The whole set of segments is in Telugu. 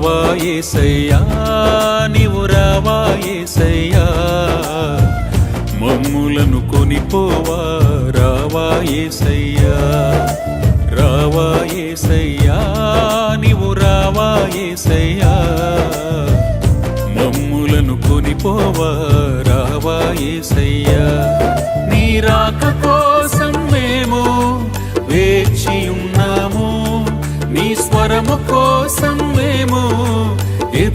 రావా ఏసయ్యా నీవు రావా ఏసయ్యా. మమ్ములను కొనిపోవా రావా ఏసయ్యా. రావా ఏసయ్యా నీవు రావా ఏసయ్యా. మమ్ములను కొనిపోవా రావా ఏసయ్యా. నీ రాక కోసం మేము వేచి ఉన్నాము నీ స్వరము కోసం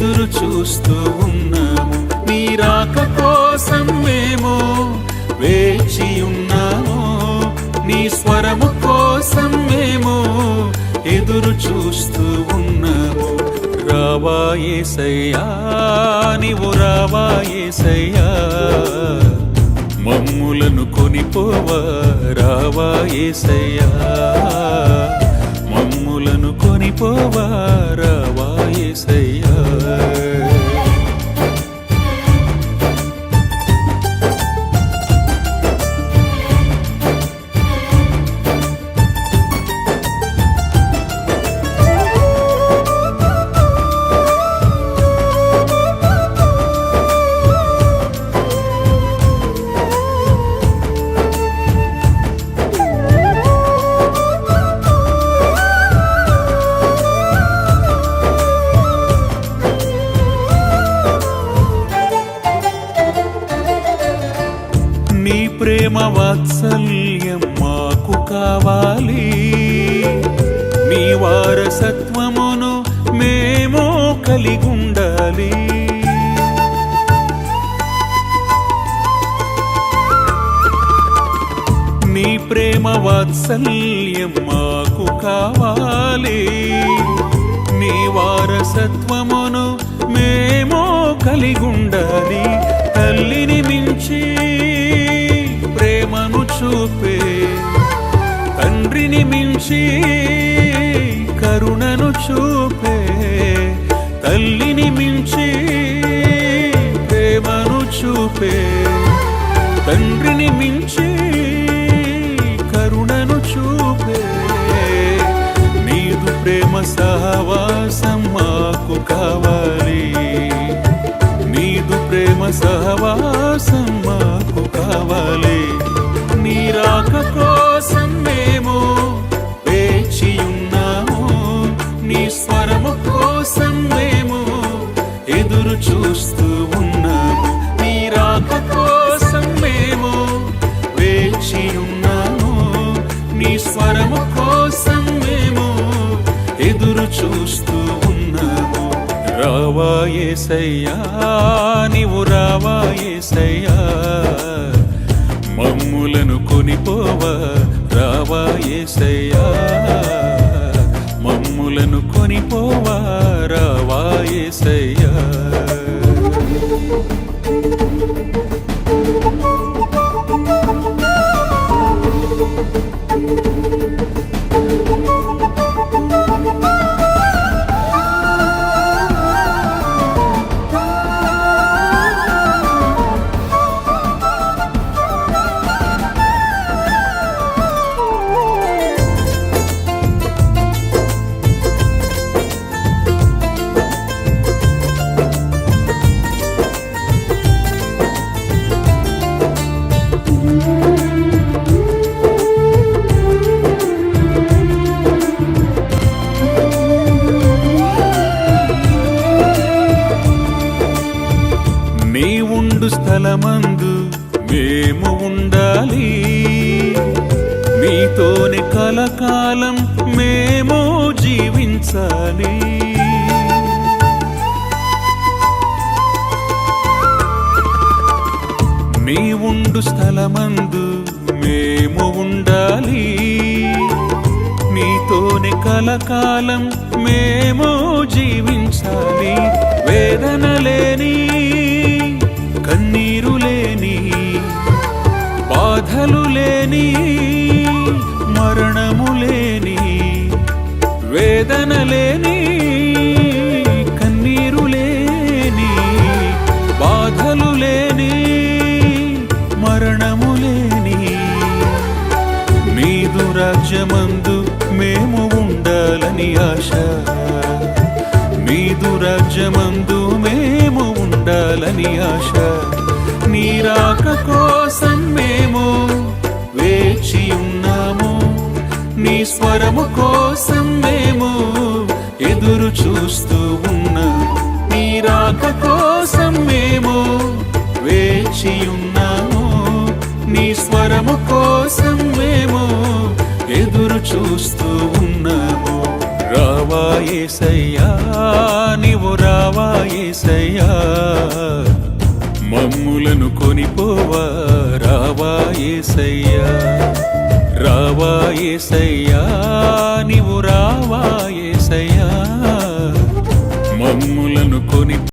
ఎదురు చూస్తూ ఉన్నాము. నీ రాక కోసం మేము వేచి ఉన్నాము. నీ స్వరము కోసం మేము ఎదురు చూస్తూ ఉన్నాము. రావా ఏసయ్యా నీవు రావా ఏసయ్యా. మమ్ములను కొనిపోవా రావా ఏసయ్యా. మమ్ములను కొనిపోవారా వాయసయ్యా. నీ ప్రేమ వాత్సల్యం మాకు కావాలి. నీ వారసత్వమును మేము కలిగుండాలి. నీ ప్రేమ వాత్సల్యం మాకు కావాలి. నీ వారసత్వమును మేము కలిగుండాలి. చూపే తండ్రిని మించి కరుణను చూపే తల్లిని మించి ప్రేమను చూపే తండ్రిని మించి కరుణను చూపే. నీదు ప్రేమ సహవాసం మాకు కావాలి. నీదు ప్రేమ సహవాసం మాకు కావాలి. రాక కోసం మేము వేచి ఉన్నాము. నీ స్వరము కోసం మేము ఎదురు చూస్తూ ఉన్నాము. నీ రాక కోసం మేము వేచి ఉన్నాము. నీ స్వరము కోసం మేము ఎదురు చూస్తూ ఉన్నాము. రావా ఏసయ్యా నీవు రావా ఏసయ్యా కొనిపోవా రావా ఏసయ్యా. మమ్ములను కొనిపోవా రావా ఏసయ్యా. మందు మేము ఉండాలి. మీతోని కలకాలం మేము జీవించాలి. మీ ఉండు స్థలమందు మేము ఉండాలి. మీతోని కలకాలం మేము జీవించాలి. వేదన లేని కన్నీరు లేని బాధలు లేని మరణము లేని నీదు రాజ్యమందు మేము ఉండాలని ఆశ. నీదు రాజ్యమందు మేము ఉండాలని ఆశ. నీ రాక కోసం మేము వేచియుం నీ స్వరము కోసం మేము ఎదురు చూస్తూ ఉన్నాము నీ రాక కోసం మేము వేచి ఉన్నాము. నీ స్వరము కోసం మేము ఎదురు చూస్తూ ఉన్నాము. రావా యేసయ్యా నీవు రావా యేసయ్యా మమ్ములను కొనిపోవా రావా యేసయ్యా రావాయేసయ్యా నీవు రావాయేసయ్యా మమ్ములను కొని